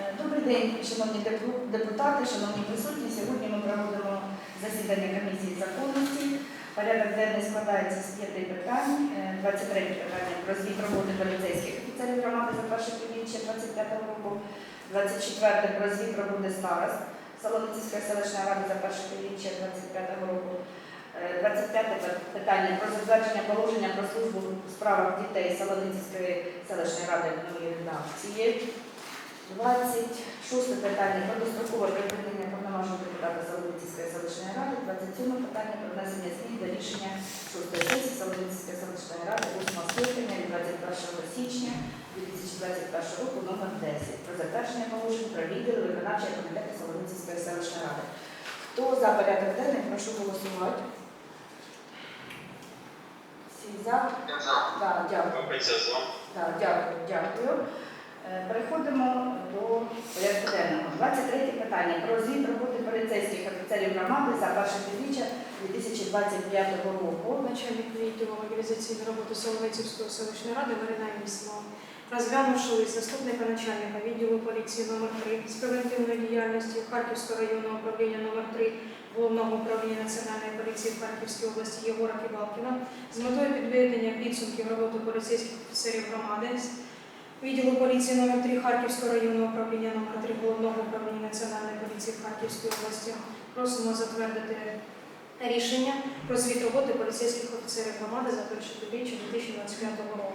Е, Добрий день, шановні депутати, шановні присутні. Сьогодні ми проводимо засідання комісії законності. Порядок денний складається з п'яти питань. Е, 23 питання про звіт роботи поліцейських офіцерів громади за перше півріччя 25 року. 24 про звіт роботи старост Солоницької селищної ради за перше півріччя 25 року. Е, 25 питання про затвердження положення про службу у справах дітей Солоницької селищної ради в новій редакції. 26 питання про дострокове припинення повноважень депутата Солоницької селищної ради. 27 питання про внесення змін до рішення 6 сесії Солоницької селищної ради 8 скликання від 21 січня 2021 року номер 10 про затвердження положень про відділ виконавчого комітету Солоницької селищної ради. Хто за порядок денний, прошу голосувати. Всі за? Так, дякую. Так, дякую, дякую. Е, Переходимо до порядку денного. 23 питання про звіт роботи поліцейських офіцерів громади за перше півріччя 2025 року. Начальник відділу мобілізаційної роботи Соловецівської селищної ради Марина Міслава, розглянувши лист заступника начальника відділу поліції номер 3 з превентивної діяльності Харківського районного управління номер 3 Головного управління Національної поліції в Харківській області Єгора Кібалкіна з метою підведення підсумків роботи поліцейських офіцерів громади відділу поліції номер 3 Харківського районного управління номер 3 Головного управління Національної поліції в Харківській області просимо затвердити рішення про звіт роботи поліцейських офіцерів громади за перше півріччя 2025 року.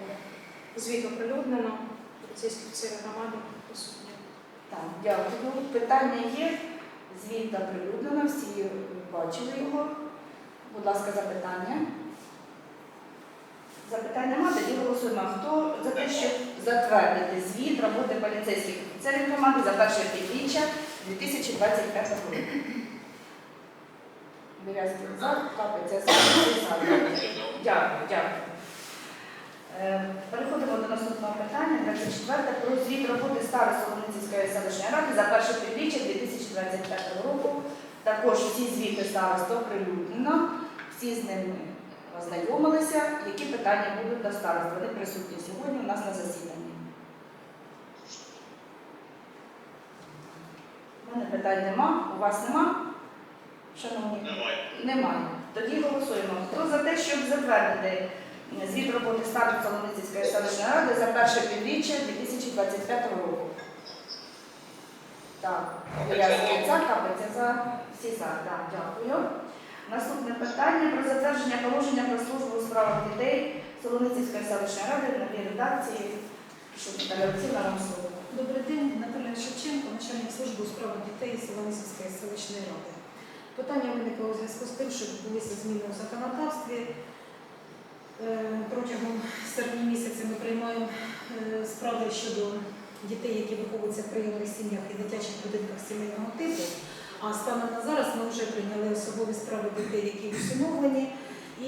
Звіт оприлюднено, поліцейські офіцери громади присутні. Так, дякую. Питання є. Звіт оприлюднено, всі бачили його. Будь ласка, запитання. Запитань нема, тоді голосуємо. Хто за те, щоб затвердити звіт роботи поліцейських офіцерів громади за перше півріччя 2025 року? Березкін за, Капиця за, за. Дякую, дякую. Е, Переходимо до наступного питання, 24 про звіт роботи старої Солоницької селищної ради за перше півріччя 2025 року. Також всі звіти старост оприлюднено, всі з ними ознайомилися. Які питання будуть до старост? Вони присутні сьогодні у нас на засіданні. У мене питань нема, у вас нема? Шановні? Немає. Немає. Тоді голосуємо. Хто за те, щоб затвердити звіт роботи старої Солоницької селищної ради за перше півріччя 2025 року? Так, Вірязки за, Капиця за, всі за. Так, дякую. Наступне питання про затвердження положення про службу у справах дітей Солоницької селищної ради на редакції. Прошу, Наталя Олексійовна, вам слово. Добрий день, Наталія Шевченко, начальник служби у справах дітей Солонізької селищної ради. Питання виникло у зв'язку з тим, що відбулися зміни у законодавстві. Е, Протягом серпня місяця ми приймаємо е, справи щодо дітей, які виховуються в прийомних сім'ях і дитячих будинках сімейного типу. А станом на зараз ми вже прийняли особові справи дітей, які усиновлені,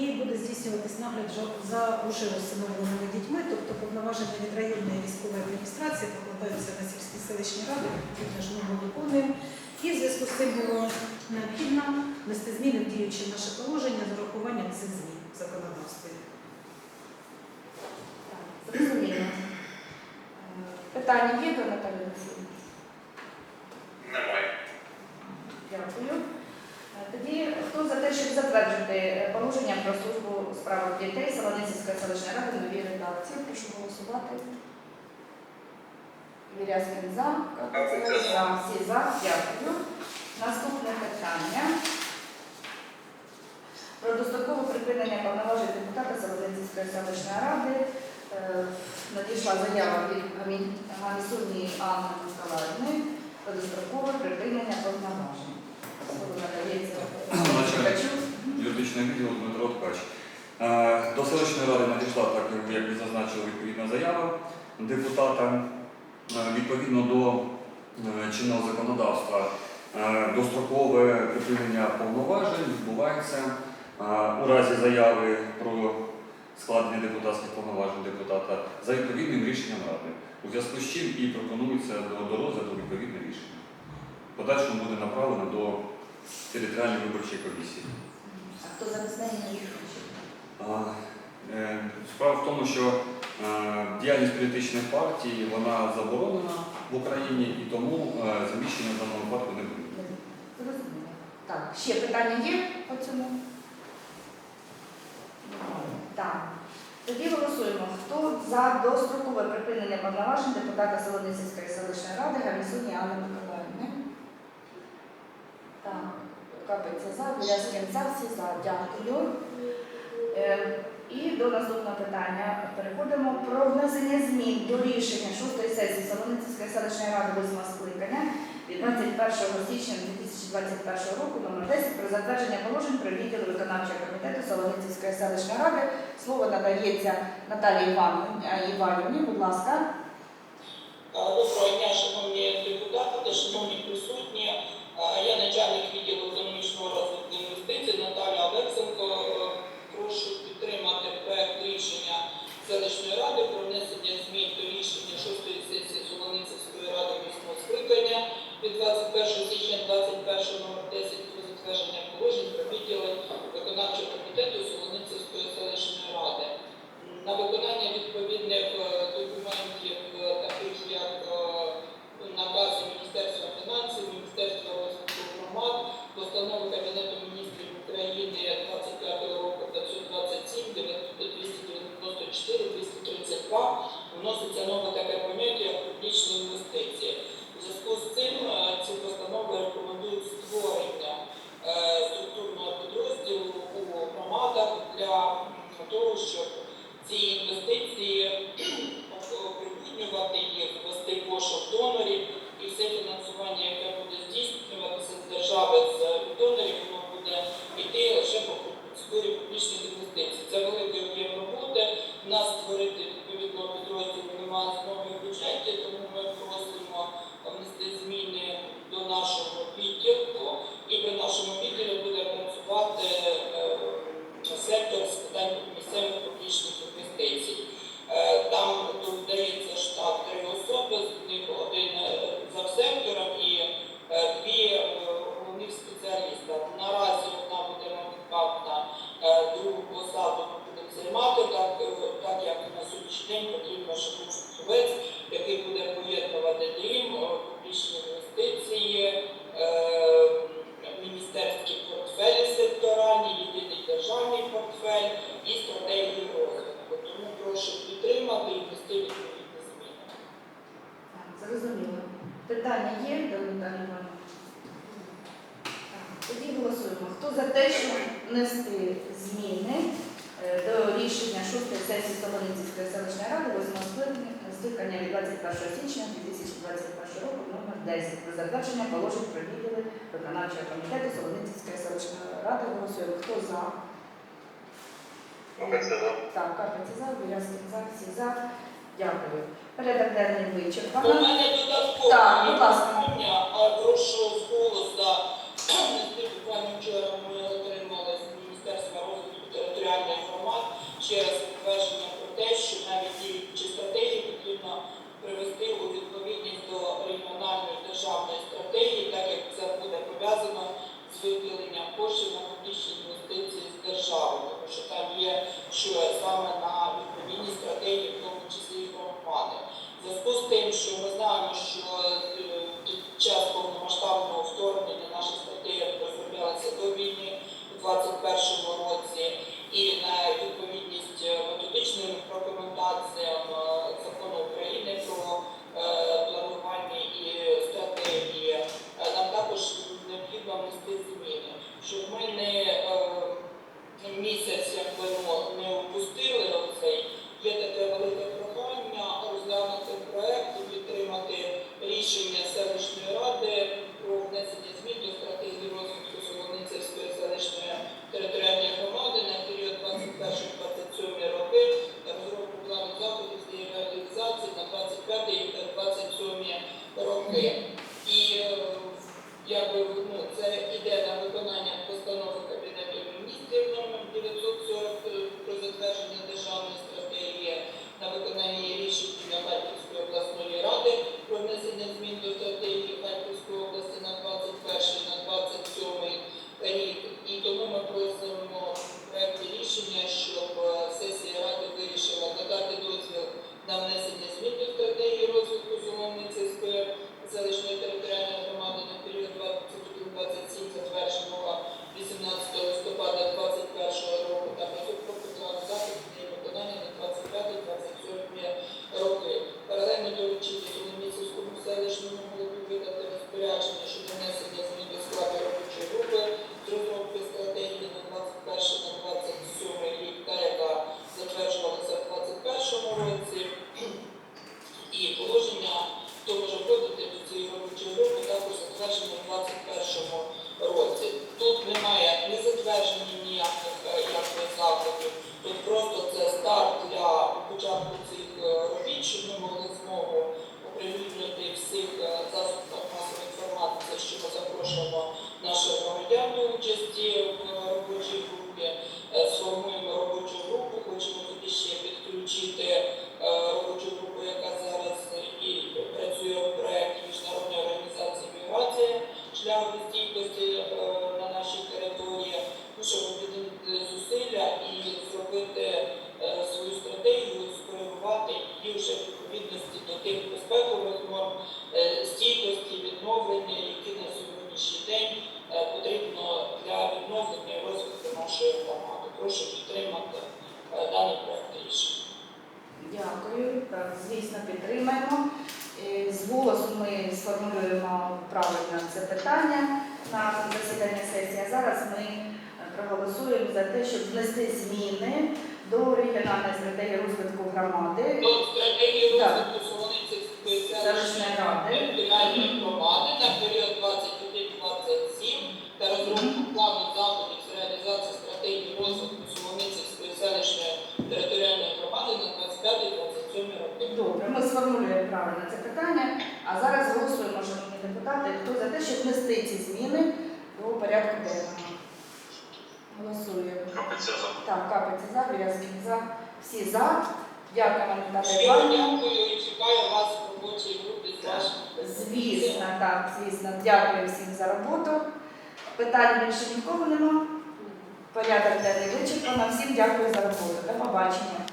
і буде здійснюватись нагляд за уже усиновленими дітьми, тобто повноваження від районної військової адміністрації покладаються на сільські селищні ради, відповідно ж ми його виконуємо. І в зв'язку з цим було необхідно внести зміни в діючі наше положення з урахуванням цих змін в законодавстві. Зрозуміло. Е, Питання є до Наталі Олексійовни? Немає. Дякую. Е, Тоді хто за те, щоб затвердити е, положення про службу у справах дітей Солоницької селищної ради новій редакції? Прошу голосувати. Вірязкин за, за, всі за. Дякую. Наступне питання. Про дострокове припинення повноважень депутата Солоницької селищної ради. Е, Надійшла заява від Гамісурні Анни Миколаївни про дострокове припинення повноважень. Слово надається Ткачу. юридичний відділ Дмитро Ткач. Е, До селищної ради надійшла, так як ви зазначили, відповідна заява депутата. Е, Відповідно до е, чинного законодавства е, дострокове припинення повноважень відбувається у разі заяви про складення депутатських повноважень депутата за відповідним рішенням ради. У зв'язку з чим і пропонується до, розгляду відповідне рішення. Подальшому буде направлено до територіальної виборчої комісії. А хто за неї не Справа в тому, що Е, діяльність політичних партій вона заборонена в Україні і тому е, заміщення в даному випадку не буде. Так, ще питання є по цьому? Так. Тоді голосуємо. Хто за дострокове припинення повноважень депутата Солоницької селищної ради Гаррісуні Анни Миколаївни? Так, капеться за, Біляскін за, всі за. Дякую. Е, і до наступного питання переходимо про внесення змін до рішення 6-ї сесії Солоницької селищної ради 8 скликання від 21 січня 2021 року номер 10 про затвердження положень про відділ виконавчого комітету Солоницької селищної ради. Слово надається Наталії е, Іванівні. Будь ласка. Е, Доброго дня, шановні депутати, шановні присутні. Е, я начальник відділу. за те, щоб ці інвестиції є, Данила Івановна? Тоді голосуємо. Хто за те, щоб внести зміни е, до рішення шостої сесії Солоницької селищної ради 8 е, скликання від 21 січня 2021 року номер 10 про затвердження положень провідали виконавчого комітету Солоницької селищної ради голосуємо. Хто за? Так, Карпенці за, Бурязкин за, всі за. Дякую. Порядок денний вичерпано. У мене додатково. Так, будь. А прошу з голосу. Буквально вчора ми отримали з Міністерства розвитку територіальних громад. Ще Прошу підтримати е, дані проєкти рішення. Дякую. Так, звісно, підтримаємо. Е, з голосу ми сформулюємо правильно це питання на засідання сесії. А зараз ми е, проголосуємо за те, щоб внести зміни до регіональної стратегії розвитку громади. До стратегії розвитку Солоницької селищної ради. Питання. А зараз голосуємо, шановні депутати, хто за те, щоб внести ці зміни до порядку денного. Голосуємо. Капиця за. Так, капець за, Вірязкін за. Всі за. Дякуємо, Іванівна. дякую і чекаю вас в робочій групі з вашим. Звісно, так, звісно. Дякую всім за роботу. Питань більше нікого нема. Порядок денний вичерпано. Всім дякую за роботу. До побачення.